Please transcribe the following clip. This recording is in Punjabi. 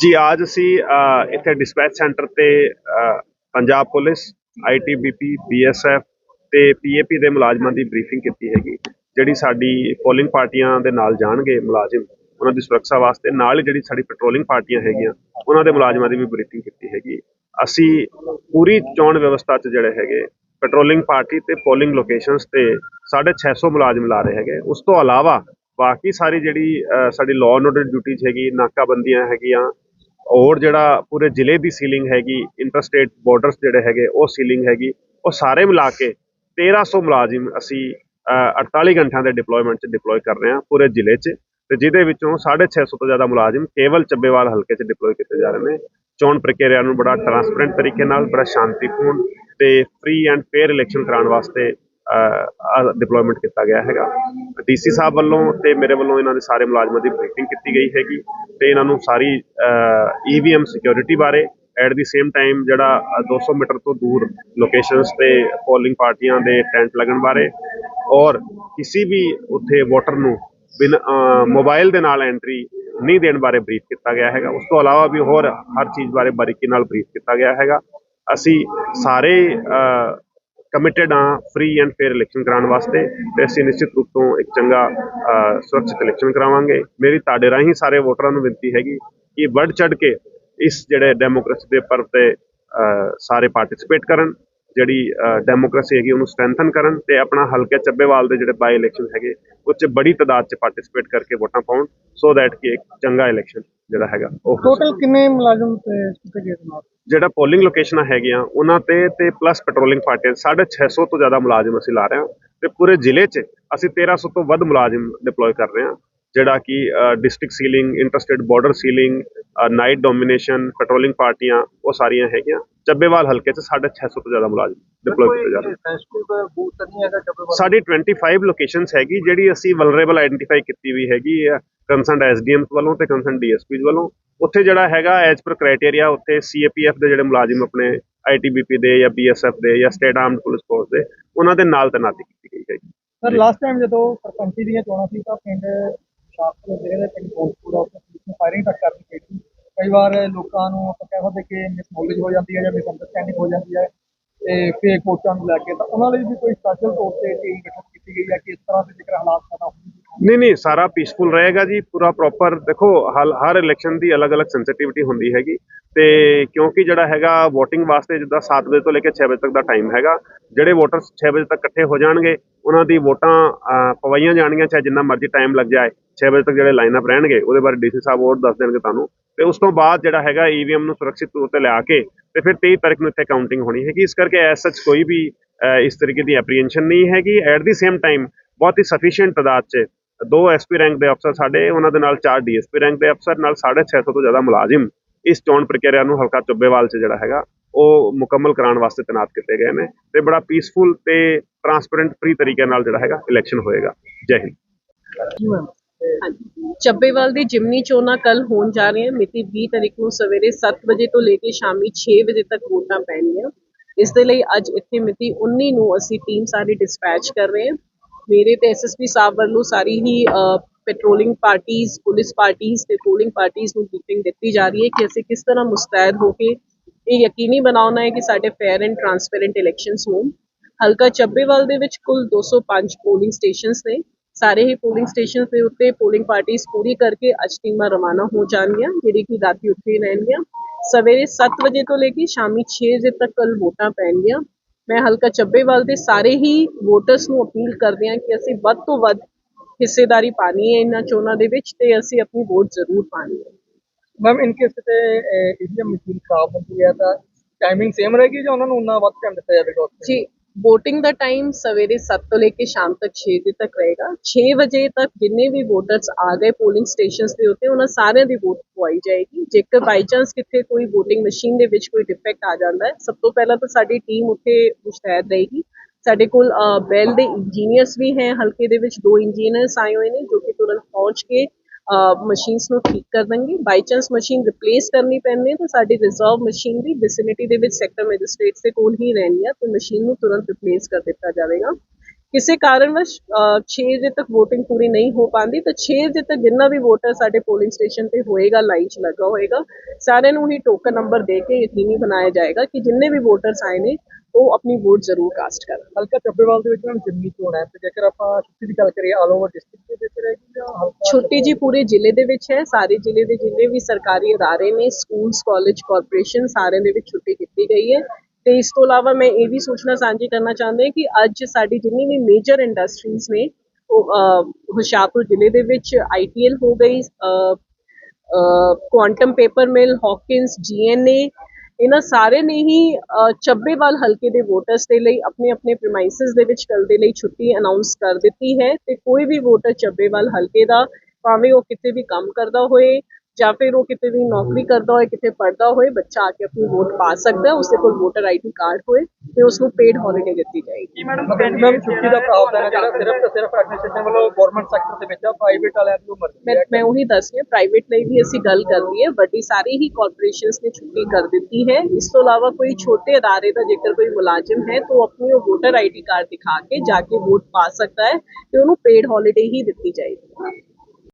ਜੀ ਅੱਜ ਅਸੀਂ ਇੱਥੇ ਡਿਸਪੈਚ ਸੈਂਟਰ ਤੇ ਪੰਜਾਬ ਪੁਲਿਸ ਆਈਟੀਬੀਪੀ ਬੀਐਸਐਫ ਤੇ ਪੀਏਪੀ ਦੇ ਮੁਲਾਜ਼ਮਾਂ ਦੀ ਬਰੀਫਿੰਗ ਕੀਤੀ ਹੈਗੀ, ਜਿਹੜੀ ਸਾਡੀ ਪੋਲਿੰਗ ਪਾਰਟੀਆਂ ਦੇ ਨਾਲ ਜਾਣਗੇ ਮੁਲਾਜ਼ਮ, ਉਹਨਾਂ ਦੀ ਸੁਰੱਖਿਆ ਵਾਸਤੇ, ਨਾਲ ਜਿਹੜੀ ਸਾਡੀ ਪੈਟਰੋਲਿੰਗ ਪਾਰਟੀਆਂ ਹੈਗੀਆਂ, ਉਹਨਾਂ ਦੇ ਮੁਲਾਜ਼ਮਾਂ ਦੀ ਵੀ ਬਰੀਫਿੰਗ ਕੀਤੀ ਹੈਗੀ। ਅਸੀਂ ਪੂਰੀ ਚੋਣ ਵਿਵਸਥਾ 'ਚ ਜਿਹੜੇ ਹੈਗੇ ਪੈਟਰੋਲਿੰਗ ਪਾਰਟੀ ਤੇ ਪੋਲਿੰਗ ਲੋਕੇਸ਼ਨਸ ਤੇ 650 ਮੁਲਾਜ਼ਮ ਲਾ ਰਹੇ ਹੈਗੇ। ਉਸ ਤੋਂ ਇਲਾਵਾ ਬਾਕੀ ਸਾਰੀ ਜਿਹੜੀ ਸਾਡੀ ਲਾਅ ਐਂਡ ਆਰਡਰ ਡਿਊਟੀਜ਼ ਹੈਗੀ, ਨਾਕਾਬੰਦੀਆਂ ਹੈਗੀਆਂ ਔਰ ਜਿਹੜਾ ਪੂਰੇ ਜ਼ਿਲ੍ਹੇ ਦੀ ਸੀਲਿੰਗ ਹੈਗੀ ਇੰਟਰਸਟੇਟ ਬਾਰਡਰਸ ਜਿਹੜੇ ਹੈਗੇ ਉਹ ਸੀਲਿੰਗ ਹੈਗੀ ਉਹ ਸਾਰੇ ਮਿਲਾ ਕੇ 1300 ਮੁਲਾਜ਼ਮ ਅਸੀਂ ਅ, 48 ਘੰਟਿਆਂ ਦੇ ਡਿਪਲੋਇਮੈਂਟ 'ਚ ਡਿਪਲੋਏ ਕਰ ਰਹੇ ਹਾਂ ਪੂਰੇ ਜ਼ਿਲ੍ਹੇ 'ਚ ਤੇ ਜਿਹਦੇ ਵਿੱਚੋਂ 650 ਤੋਂ ਜ਼ਿਆਦਾ ਮੁਲਾਜ਼ਮ ਕੇਵਲ ਚੱਬੇਵਾਲ ਹਲਕੇ 'ਚ ਡਿਪਲੋਏ ਕੀਤੇ ਜਾ ਰਹੇ ਨੇ। ਚੋਣ ਪ੍ਰਕਿਰਿਆ ਨੂੰ ਬੜਾ ਟਰਾਂਸਪੇਰੈਂਟ ਤਰੀਕੇ ਨਾਲ ਬੜਾ ਸ਼ਾਂਤੀਪੂਰਨ ਤੇ ਫ੍ਰੀ ਐਂਡ ਫੇਅਰ ਇਲੈਕਸ਼ਨ ਕਰਾਉਣ ਵਾਸਤੇ ਡਿਪਲੋਇਮੈਂਟ ਕੀਤਾ ਗਿਆ ਹੈਗਾ। ਡੀਸੀ ਸਾਹਿਬ ਵੱਲੋਂ ਤੇ ਮੇਰੇ ਵੱਲੋਂ ਇਹਨਾਂ ਦੇ ਸਾਰੇ ਮੁਲਾਜ਼ਮਾਂ ਦੀ ਬਰੀਫਿੰਗ ਕੀਤੀ ਗਈ ਹੈਗੀ ਤੇ ਇਹਨਾਂ ਨੂੰ ਸਾਰੀ ਈਵੀਐਮ ਸਿਕਿਉਰਿਟੀ ਬਾਰੇ ਐਟ ਦੀ ਸੇਮ ਟਾਈਮ ਜਿਹੜਾ ਅ, 200 ਮੀਟਰ ਤੋਂ ਦੂਰ ਲੋਕੇਸ਼ਨਸ ਤੇ ਪੋਲਿੰਗ ਪਾਰਟੀਆਂ ਦੇ ਟੈਂਟ ਲੱਗਣ ਬਾਰੇ ਔਰ ਕਿਸੇ ਵੀ ਉੱਥੇ ਵੋਟਰ ਨੂੰ ਬਿਨ ਮੋਬਾਈਲ ਦੇ ਨਾਲ ਐਂਟਰੀ ਨਹੀਂ ਦੇਣ ਬਾਰੇ ਬਰੀਫ ਕੀਤਾ ਗਿਆ ਹੈਗਾ। ਉਸ ਤੋਂ ਇਲਾਵਾ ਵੀ ਹੋਰ ਹਰ ਚੀਜ਼ ਬਾਰੇ ਬਾਰੀਕੀ ਨਾਲ ਬਰੀਫ ਕੀਤਾ ਗਿਆ ਹੈਗਾ। ਅਸੀਂ ਸਾਰੇ ਕਮਿਟਡ ਹਾਂ ਫ੍ਰੀ ਐਂਡ ਫੇਅਰ ਇਲੈਕਸ਼ਨ ਕਰਾਉਣ ਵਾਸਤੇ ਤੇ ਅਸੀਂ ਨਿਸ਼ਚਿਤ ਰੂਪ ਤੋਂ ਇੱਕ ਚੰਗਾ ਸੁਰੱਖਿਅਤ ਇਲੈਕਸ਼ਨ ਕਰਾਵਾਂਗੇ। ਮੇਰੀ ਤੁਹਾਡੇ ਰਾਹੀਂ ਸਾਰੇ ਵੋਟਰਾਂ ਨੂੰ ਬੇਨਤੀ ਹੈਗੀ ਕਿ ਵੱਧ ਚੜ ਕੇ ਇਸ ਜਿਹੜੇ ਡੈਮੋਕ੍ਰੇਸੀ ਦੇ ਪਰਵ ਤੇ ਸਾਰੇ ਪਾਰਟਿਸਿਪੇਟ ਕਰਨ। ਜਿਹੜੀ ਡੈਮੋਕ੍ਰੇਸੀ ਹੈਗੀ ਉਹਨੂੰ ਸਟਰੈਂਥਨ ਕਰਨ ਤੇ ਆਪਣਾ ਹਲਕੇ ਚੱਬੇਵਾਲ ਦੇ ਜਿਹੜੇ ਬਾਈ ਇਲੈਕਸ਼ਨ ਹੈਗੇ ਉਹ 'ਚ ਬੜੀ ਤਾਦਾਦ 'ਚ ਪਾਰਟਿਸਿਪੇਟ ਕਰਕੇ ਵੋਟਾਂ ਪਾਉਣ ਸੋ ਦੈਟ ਕਿ ਇੱਕ ਚੰਗਾ ਇਲੈਕਸ਼ਨ ਜਿਹੜਾ ਹੈਗਾ ਉਹ ਟੋਟਲ ਕਿੰਨੇ ਮੁਲਾਜ਼ਮ ਤੇ ਕਿਤੇ ਗਏ ਜਨਾਬ ਜਿਹੜਾ ਪੋਲਿੰਗ ਲੋਕੇਸ਼ਨਾਂ ਹੈਗੀਆਂ ਉਹਨਾਂ ਤੇ ਤੇ ਪਲੱਸ ਪੈਟਰੋਲਿੰਗ ਪਾਰਟੀਆਂ 650 ਤੋਂ ਜ਼ਿਆਦਾ ਮੁਲਾਜ਼ਮ ਅਸੀਂ ਲਾ ਰਹੇ ਹਾਂ ਤੇ ਪੂਰੇ ਜ਼ਿਲ੍ਹੇ 'ਚ ਅਸੀਂ 1300 ਤੋਂ ਵੱਧ ਮੁਲਾਜ਼ਮ ਡਿਪਲੋਏ ਕਰ ਰਹੇ ਹਾਂ ਜਿਹੜਾ ਕਿ district sealing interstate border sealing night domination patrolling ਪਾਰਟੀਆਂ ਉਹ ਸਾਰੀਆਂ ਹੈਗੀਆਂ। ਚੱਬੇਵਾਲ ਹਲਕੇ 'ਚ 650 ਤੋਂ ਜ਼ਿਆਦਾ ਮੁਲਾਜ਼ਮ ਡਿਪਲੋਏ ਕੀਤੇ ਜਾ ਰਹੇ ਸਾਡੀ 25 ਲੋਕੇਸ਼ਨਸ ਹੈਗੀ ਜਿਹੜੀ ਅਸੀਂ ਵਲਨਰੇਬਲ ਆਇਡੈਂਟੀਫਾਈ ਕੀਤੀ ਵੀ ਹੈਗੀ ਹੈ ਕੰਸਰਨਡ ਐਸਡੀਐਮ ਵੱਲੋਂ ਤੇ ਕੰਸਰਨਡ ਡੀਐਸਪੀ ਵੱਲੋਂ। ਉੱਥੇ ਜਿਹੜਾ ਹੈਗਾ ਐਜ਼ ਪਰ ਕ੍ਰਾਈਟੇਰੀਆ ਉੱਥੇ ਸੀਏਪੀਐਫ ਦੇ ਜਿਹੜੇ ਮੁਲਾਜ਼ਮ ਆਪਣੇ ਆਈਟੀਬੀਪੀ ਦੇ ਜਾਂ ਬੀਐਸਐਫ ਦੇ ਜਾਂ ਸਟੇਟ ਆਰਮਡ ਪੁਲਿਸ ਫੋਰਸ ਦੇ ਉਹਨਾਂ ਦੇ ਨਾਲ ਤੈਨਾਤੀ ਕੀਤੀ ਗਈ ਹੈਗੀ। ਸਰ ਲਾਸਟ ਟਾਈਮ ਜਦੋਂ ਸਰਪੰਚੀ ਦੀਆਂ ਚੋਣਾਂ ਸੀ ਤਾਂ ਪਿੰਡ ਸ਼ਾਸਤਰ ਜਿਹੜੇ ਦੇ ਪਿੰਡ ਕੋਟਪੂਰਾ ਉੱਤੇ ਪੁਲਿਸ ਨੂੰ ਫਾਇਰਿੰਗ ਤੱਕ ਕਰਨੀ ਪਈ ਕਈ ਵਾਰ ਲੋਕਾਂ ਨੂੰ ਆਪਾਂ ਕਹਿ ਸਕਦੇ ਕਿ ਮਿਸਨੋਲੇਜ ਹੋ ਜਾਂਦੀ ਹੈ ਜਾਂ ਮਿਸਅੰਡਰਸਟੈਂਡਿੰਗ ਹੋ ਜਾਂਦੀ ਹੈ ਤੇ ਫੇਕ ਵੋਟਾਂ ਨੂੰ ਲੈ ਕੇ ਤਾਂ ਉਹਨਾਂ ਲਈ ਵੀ ਕੋਈ ਸਪੈਸ਼ਲ ਤੌਰ ਤੇ ਟੀਮ ਗਠਿਤ ਕੀਤੀ ਗਈ ਹੈ ਕਿ ਇਸ ਤਰ੍ਹਾਂ ਦੇ ਜੇਕਰ ਹਾਲਾਤ ਪੈਦਾ ਹੋਣਗੇ ਨਹੀਂ ਨਹੀਂ, ਸਾਰਾ ਪੀਸਫੁਲ ਰਹੇਗਾ ਜੀ, ਪੂਰਾ ਪ੍ਰੋਪਰ ਦੇਖੋ, ਹਲ- ਹਰ ਇਲੈਕਸ਼ਨ ਦੀ ਅਲੱਗ-ਅਲੱਗ ਸੈਂਸਿਟੀਵਿਟੀ ਹੁੰਦੀ ਹੈਗੀ ਤੇ ਕਿਉਂਕਿ ਜਿਹੜਾ ਹੈਗਾ VOTING ਵਾਸਤੇ ਜਿੱਦਾਂ 7 ਵਜੇ ਤੋਂ ਲੈ ਕੇ 6 ਵਜੇ ਤੱਕ ਦਾ ਟਾਈਮ ਹੈਗਾ, ਜਿਹੜੇ ਵੋਟਰ 6 ਵਜੇ ਤੱਕ ਇਕੱਠੇ ਹੋ ਜਾਣਗੇ, ਉਹਨਾਂ ਦੀ ਵੋਟਾਂ ਪਵਾਈਆਂ ਜਾਣਗੀਆਂ, ਚਾਹੇ ਜਿੰਨਾ ਮਰਜ਼ੀ ਟਾਈਮ ਲੱਗ ਜਾਏ 6 ਵਜੇ ਤੱਕ ਜਿਹੜੇ ਲਾਈਨ ਅਪ ਰਹਿਣਗੇ, ਉਹਦੇ ਬਾਰੇ ਡੀਸੀ ਸਾਹਿਬ ਹੋਰ ਦੱਸ ਦੇਣਗੇ ਤੁਹਾਨੂੰ, ਤੇ ਉਸ ਤੋਂ ਬਾਅਦ ਜਿਹੜਾ ਹੈਗਾ ਈਵੀਐਮ ਨੂੰ ਸੁਰੱਖਿਅਤ ਤੌਰ ਤੇ ਲਿਆ ਕੇ, ਤੇ ਫਿਰ 23 ਤਾਰੀਖ ਨੂੰ ਇੱਥੇ ਕਾਊਂਟਿੰਗ ਹੋਣੀ ਹੈਗੀ, ਇਸ ਕਰਕੇ ਐਸ ਸੱਚ ਕੋਈ ਵੀ ਇਸ ਤਰੀਕੇ ਦੀ ਐਪਰੀਹੈਂਸ਼ਨ ਨਹੀਂ ਹੈਗੀ ਐਟ ਦੀ ਸੇਮ ਟਾਈਮ ਬਹੁਤ ਹੀ ਸਫੀਸ਼ੀਐਂਟ ਤਾਦਾਦ 'ਚ ਦੋ ਐਸਪੀ ਰੈਂਕ ਦੇ ਅਫਸਰ ਸਾਡੇ ਉਹਨਾਂ ਦੇ ਨਾਲ ਚਾਰ ਡੀਐਸਪੀ ਰੈਂਕ ਦੇ ਅਫਸਰ ਨਾਲ 650 ਤੋਂ ਜ਼ਿਆਦਾ ਮੁਲਾਜ਼ਮ ਇਸ ਚੋਣ ਪ੍ਰਕਿਰਿਆ ਨੂੰ ਹਲਕਾ ਚੁੱਬੇਵਾਲ 'ਚ ਜਿਹੜਾ ਹੈਗਾ ਉਹ ਮੁਕੰਮਲ ਕਰਾਉਣ ਵਾਸਤੇ ਤੈਨਾਤ ਕੀਤੇ ਗਏ ਨੇ ਤੇ ਬੜਾ ਪੀਸਫੁਲ ਤੇ ਟਰਾਂਸਪੇਰੈਂਟ ਫ੍ਰੀ ਤਰੀਕੇ ਨਾਲ ਜਿਹੜਾ ਹੈਗਾ ਇਲੈਕਸ਼ਨ ਹੋਏਗਾ। ਜੈ ਹਿੰਦ। ਚੱਬੇਵਾਲ ਦੀ ਜਿਮਨੀ ਚੋਣਾਂ ਕੱਲ ਹੋਣ ਜਾ ਰਹੀਆਂ ਮਿਤੀ 20 ਤਾਰੀਖ ਨੂੰ ਸਵੇਰੇ 7 ਵਜੇ ਤੋਂ ਲੈ ਕੇ ਸ਼ਾਮੀ 6 ਵਜੇ ਤੱਕ ਵੋਟਾਂ ਪੈਣਗੀਆਂ। ਇਸ ਦੇ ਲਈ ਅੱਜ ਇੱਥੇ ਮਿਤੀ 19 ਨੂੰ ਅਸੀਂ ਟੀਮ ਸਾਰੀ ਡਿਸਪੈਚ ਕਰ ਰਹੇ ਹਾਂ। ਮੇਰੇ ਤੇ ਐਸਐਸਪੀ ਸਾਹਿਬ ਵੱਲੋਂ ਸਾਰੀ ਹੀ ਪੈਟਰੋਲਿੰਗ ਪਾਰਟੀਆਂ ਪੁਲਿਸ ਪਾਰਟੀਆਂ ਤੇ ਪੋਲਿੰਗ ਪਾਰਟੀਆਂ ਨੂੰ ਬਰੀਫਿੰਗ ਦਿੱਤੀ ਜਾ ਰਹੀ ਹੈ ਕਿ ਅਸੀਂ ਕਿਸ ਤਰ੍ਹਾਂ ਮੁਸਤੈਦ ਹੋ ਕੇ ਇਹ ਯਕੀਨੀ ਬਣਾਉਣਾ ਹੈ ਕਿ ਸਾਡੇ ਫੇਅਰ ਐਂਡ ਟਰਾਂਸਪੇਰੈਂਟ ਇਲੈਕਸ਼ਨਸ ਹੋਣ। ਹਲਕਾ ਚੱਬੇਵਾਲ ਦੇ ਵਿੱਚ ਕੁੱਲ 205 ਪੋਲਿੰਗ ਸਟੇਸ਼ਨਸ ਨੇ। ਸਾਰੇ ਹੀ ਪੋਲਿੰਗ ਸਟੇਸ਼ਨ ਦੇ ਉੱਤੇ ਪੋਲਿੰਗ ਪਾਰਟੀਆਂ ਪੂਰੀ ਕਰਕੇ ਅੱਜ ਟੀਮਾਂ ਰਵਾਨਾ ਹੋ ਜਾਣਗੀਆਂ, ਜਿਹੜੀ ਕਿ ਰਾਤੀ ਉੱਥੇ ਹੀ ਰਹਿਣਗੀਆਂ। ਸਵੇਰੇ 7 ਵਜੇ ਤੋਂ ਲੈ ਕੇ ਸ਼ਾਮੀ 6 ਵਜੇ ਤੱਕ ਕੱਲ ਵੋਟਾਂ ਪੈਣਗੀਆਂ। ਮੈਂ ਹਲਕਾ ਚੱਬੇਵਾਲ ਦੇ ਸਾਰੇ ਹੀ ਵੋਟਰਸ ਨੂੰ ਅਪੀਲ ਕਰਦੇ ਹਾਂ ਕਿ ਅਸੀਂ ਵੱਧ ਤੋਂ ਵੱਧ ਹਿੱਸੇਦਾਰੀ ਪਾਣੀ ਹੈ ਇਹਨਾਂ ਚੋਣਾਂ ਦੇ ਵਿੱਚ ਤੇ ਅਸੀਂ ਆਪਣੀ ਵੋਟ ਜ਼ਰੂਰ ਪਾਣੀ ਹੈ। ਮੈਮ ਇਨ ਕੇਸ ਤੇ ਈਵੀਐਮ ਮਸ਼ੀਨ ਖਰਾਬ ਹੁੰਦੀ ਹੈ ਤਾਂ ਟਾਈਮਿੰਗ ਸੇਮ ਰਹੇਗੀ ਜਾਂ ਉਹਨਾਂ ਨੂੰ ਉਨਾ ਵੱਧ ਟਾਈਮ ਦਿੱਤਾ ਜਾਵੇਗਾ ਜੀ VOTING ਦਾ ਟਾਈਮ ਸਵੇਰੇ 7 ਤੋਂ ਲੈ ਕੇ ਸ਼ਾਮ ਤੱਕ 6 ਵਜੇ ਤੱਕ ਰਹੇਗਾ। 6 ਵਜੇ ਤੱਕ ਜਿੰਨੇ ਵੀ ਵੋਟਰਸ ਆ ਗਏ ਪੋਲਿੰਗ ਸਟੇਸ਼ਨਸ ਦੇ ਉੱਤੇ, ਉਹਨਾਂ ਸਾਰਿਆਂ ਦੀ ਵੋਟ ਪਵਾਈ ਜਾਏਗੀ। ਜੇਕਰ ਬਾਈ ਚਾਂਸ ਕਿਤੇ ਕੋਈ VOTING ਮਸ਼ੀਨ ਦੇ ਵਿੱਚ ਕੋਈ ਡਿਫੈਕਟ ਆ ਜਾਂਦਾ ਹੈ, ਸਭ ਤੋਂ ਪਹਿਲਾਂ ਤਾਂ ਸਾਡੀ ਟੀਮ ਉੱਥੇ ਮੁਸ਼ਤੈਦ ਰਹੇਗੀ। ਸਾਡੇ ਕੋਲ ਬੈਲ ਦੇ ਇੰਜੀਨੀਅਰਸ ਵੀ ਹੈ, ਹਲਕੇ ਦੇ ਵਿੱਚ ਦੋ ਇੰਜੀਨੀਅਰਸ ਆਏ ਹੋਏ ਨੇ, ਜੋ ਕਿ ਤੁਰੰਤ ਪਹੁੰਚ ਕੇ ਮਸ਼ੀਨਸ ਨੂੰ ਠੀਕ ਕਰ ਦੇਣਗੇ। ਬਾਈ ਚਾਂਸ ਮਸ਼ੀਨ ਰਿਪਲੇਸ ਕਰਨੀ ਪੈਂਦੀ ਹੈ ਤਾਂ ਸਾਡੀ ਰਿਜ਼ਰਵ ਮਸ਼ੀਨ ਵੀ ਵਿਸਿਨਿਟੀ ਦੇ ਵਿੱਚ ਸੈਕਟਰ ਮੈਜਿਸਟ੍ਰੇਟਸ ਦੇ ਕੋਲ ਹੀ ਰਹਿਣੀ ਹੈ ਤੇ ਮਸ਼ੀਨ ਨੂੰ ਤੁਰੰਤ ਰਿਪਲੇਸ ਕਰ ਦਿੱਤਾ ਜਾਵੇਗਾ। ਕਿਸੇ ਕਾਰਨਵਸ਼ 6 ਵਜੇ ਤੱਕ VOTING ਪੂਰੀ ਨਹੀਂ ਹੋ ਪਾਉਂਦੀ ਤਾਂ 6 ਵਜੇ ਤੱਕ ਜਿੰਨਾ ਵੀ ਵੋਟਰ ਸਾਡੇ ਪੋਲਿੰਗ ਸਟੇਸ਼ਨ ਤੇ ਹੋਏਗਾ ਲਾਈਨ 'ਚ ਲੱਗਾ ਹੋਏਗਾ। ਸਾਰਿਆਂ ਨੂੰ ਹੀ ਟੋਕਨ ਨੰਬਰ ਦੇ ਕੇ ਯਕੀਨੀ ਬਣਾਇਆ ਜਾਏਗਾ ਕਿ ਜਿੰਨੇ ਵੀ ਵੋਟਰਸ ਆਏ ਨੇ ਉਹ ਆਪਣੀ ਵੋਟ ਜ਼ਰੂਰ ਕਾਸਟ ਕਰਨ। ਹਲਕਾ ਚੱਬੇਵਾਲ ਦੇ ਵਿੱਚ ਹੁਣ ਜਿੰਨੀ ਚੋਣ ਹੈ ਤੇ ਜੇਕਰ ਆਪਾਂ ਛੁੱਟੀ ਦੀ ਗੱਲ ਕਰੀਏ ਆਲ ਓਵਰ ਡਿਸਟ੍ਰਿਕਟ ਦੇ ਵਿੱਚ ਰਹੇਗੀ ਜਾਂ ਹਲਕਾ ਛੁੱਟੀ ਜੀ ਪੂਰੇ ਜ਼ਿਲ੍ਹੇ ਦੇ ਵਿੱਚ ਹੈ। ਸਾਰੇ ਜ਼ਿਲ੍ਹੇ ਦੇ ਜਿੰਨੇ ਵੀ ਸਰਕਾਰੀ ਅਦਾਰੇ ਨੇ ਸਕੂਲਸ ਕਾਲਜ ਕਾਰਪੋਰੇਸ਼ਨ ਸਾਰਿਆਂ ਦੇ ਵਿੱਚ ਛੁੱਟੀ ਕੀਤੀ ਗਈ ਹੈ। ਤੇ ਇਸ ਤੋਂ ਇਲਾਵਾ ਮੈਂ ਇਹ ਵੀ ਸੂਚਨਾ ਸਾਂਝੀ ਕਰਨਾ ਚਾਹੁੰਦੀ ਹਾਂ ਕਿ ਅੱਜ ਸਾਡੀ ਜਿੰਨੀ ਵੀ ਮੇਜਰ ਇੰਡਸਟਰੀਜ਼ ਨੇ ਉਹ ਹੁਸ਼ਿਆਰਪੁਰ ਜ਼ਿਲ੍ਹੇ ਦੇ ਵਿੱਚ ਆਈਟੀਐਲ ਹੋ ਗਈ quantum paper mill Hawkins GNA ਇਹਨਾਂ ਸਾਰੇ ਨੇ ਹੀ ਚੱਬੇਵਾਲ ਹਲਕੇ ਦੇ ਵੋਟਰਸ ਦੇ ਲਈ ਆਪਣੇ ਆਪਣੇ ਪ੍ਰਮਾਈਸਿਸ ਦੇ ਵਿੱਚ ਕੱਲ ਦੇ ਲਈ ਛੁੱਟੀ ਅਨਾਉਂਸ ਕਰ ਦਿੱਤੀ ਹੈ ਤੇ ਕੋਈ ਵੀ ਵੋਟਰ ਚੱਬੇਵਾਲ ਹਲਕੇ ਦਾ, ਭਾਵੇਂ ਉਹ ਕਿਤੇ ਵੀ ਕੰਮ ਕਰਦਾ ਹੋਏ ਜਾਂ ਫਿਰ ਉਹ ਕਿਤੇ ਵੀ ਨੌਕਰੀ ਕਰਦਾ ਹੋਏ ਕਿਤੇ ਪੜਦਾ ਹੋਏ ਬੱਚਾ ਆ ਕੇ ਆਪਣੀ ਵੋਟ ਪਾ ਸਕਦਾ ਹੈ ਉਸਦੇ ਕੋਲ ਵੋਟਰ ਆਈਡੀ ਕਾਰਡ ਹੋਏ ਤੇ ਉਸ ਨੂੰ ਪੇਡ ਹੌਲੀਡੇ ਦਿੱਤੀ ਜਾਏਗੀ। ਮੈਡਮ ਮੈਮ ਛੁੱਟੀ ਦਾ ਪ੍ਰਾਵਧਾਨ ਹੈ ਜਿਹੜਾ ਸਿਰਫ ਤੇ ਸਿਰਫ ਐਡਮਿਨਿਸਟ੍ਰੇਸ਼ਨ ਵੱਲੋਂ ਗਵਰਨਮੈਂਟ ਸੈਕਟਰ ਦੇ ਵਿੱਚ ਆ ਪ੍ਰਾਈਵੇਟ ਵਾਲਿਆਂ ਨੂੰ ਮਰਜ਼ੀ ਮੈਂ ਹੈ। ਮੈਂ ਉਹੀ ਦੱਸ ਰਹੀ ਹਾਂ ਪ੍ਰਾਈਵੇਟ ਲਈ ਵੀ ਅਸੀਂ ਗੱਲ ਕਰਨੀ ਹੈ ਵੱਡੀ ਸਾਰੀ ਹੀ ਕਾਰਪੋਰੇਸ਼ਨਸ ਨੇ ਛੁੱਟੀ ਕਰ ਦਿੱਤੀ ਹੈ। ਇਸ ਤੋਂ ਇਲਾਵਾ ਕੋਈ ਛੋਟੇ ਅਦਾਰੇ ਦਾ ਜੇਕਰ ਕੋਈ ਮੁਲਾਜ਼ਮ ਹੈ ਤਾਂ ਉਹ ਆਪਣੀ ਉਹ ਵੋਟਰ ਆਈਡੀ ਕਾਰਡ ਦਿਖਾ ਕੇ ਜਾ ਕੇ ਵੋਟ ਪਾ ਸਕਦਾ ਹੈ ਤੇ ਉਹਨੂੰ ਪੇਡ ਹੌਲੀਡੇ ਹੀ ਦਿੱਤੀ ਜਾਏਗੀ।